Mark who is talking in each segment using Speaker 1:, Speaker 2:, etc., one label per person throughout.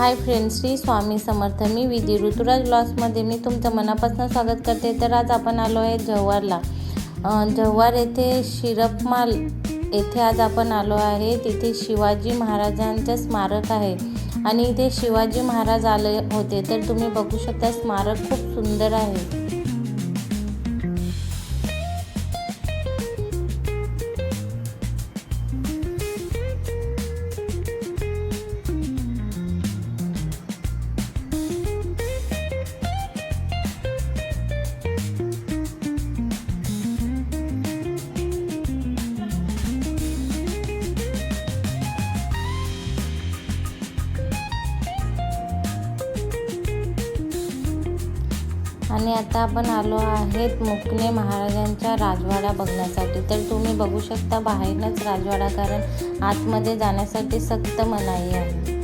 Speaker 1: Hi friends Shri Swami Samarth. मी विधी ऋतुराज ब्लॉग्समध्ये मी तुमचं मनापासून स्वागत करते. तर आज आपण आलो आहे जव्हारला. जव्हार येथे शिरपमाल येथे आज आपण आलो आहे. तिथे शिवाजी महाराजांचं स्मारक आहे आणि इथे शिवाजी महाराज आले होते. तर तुम्ही बघू शकता स्मारक खूप सुंदर आहे. आणि आता आपण आलो आहेत मुकणे महाराजांचा राजवाडा बघण्यासाठी. तर तुम्ही बघू शकता बाहेरनंच राजवाडा कारण आतमध्ये जाण्यासाठी सक्त मनाई आहे.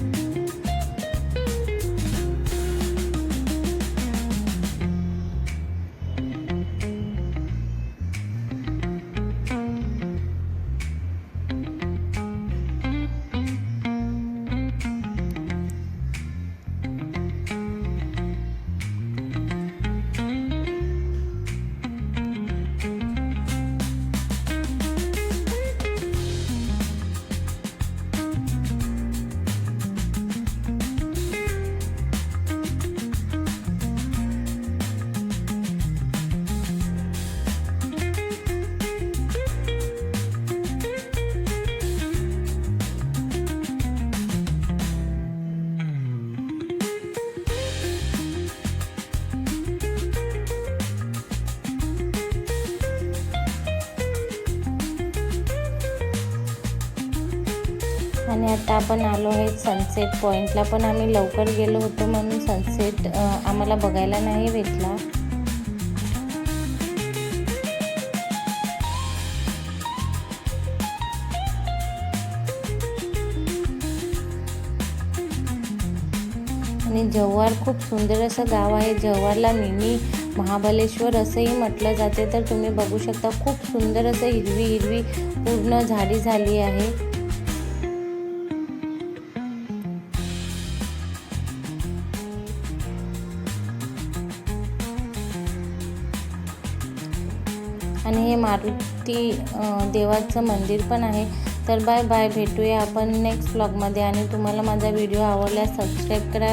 Speaker 1: आणि आता आपण आलो आहे सनसेट पॉईंटला पण आम्ही लवकर गेलो होतो म्हणून सनसेट आम्हाला बघायला नाही भेटला. आणि जव्हार खूप सुंदर असं गाव आहे. जव्हारला मिनी महाबलेश्वर असंही म्हटलं जाते. तर तुम्ही बघू शकता खूप सुंदर असं हिरवी हिरवी पूर्ण झाडी झाली आहे. आणि हे मारुती देवाचं मंदिर पण आहे. तर बाय बाय भेटूया आपण नेक्स्ट ब्लॉगमध्ये आणि तुम्हाला माझा व्हिडिओ आवडल्यास सबस्क्राईब करा.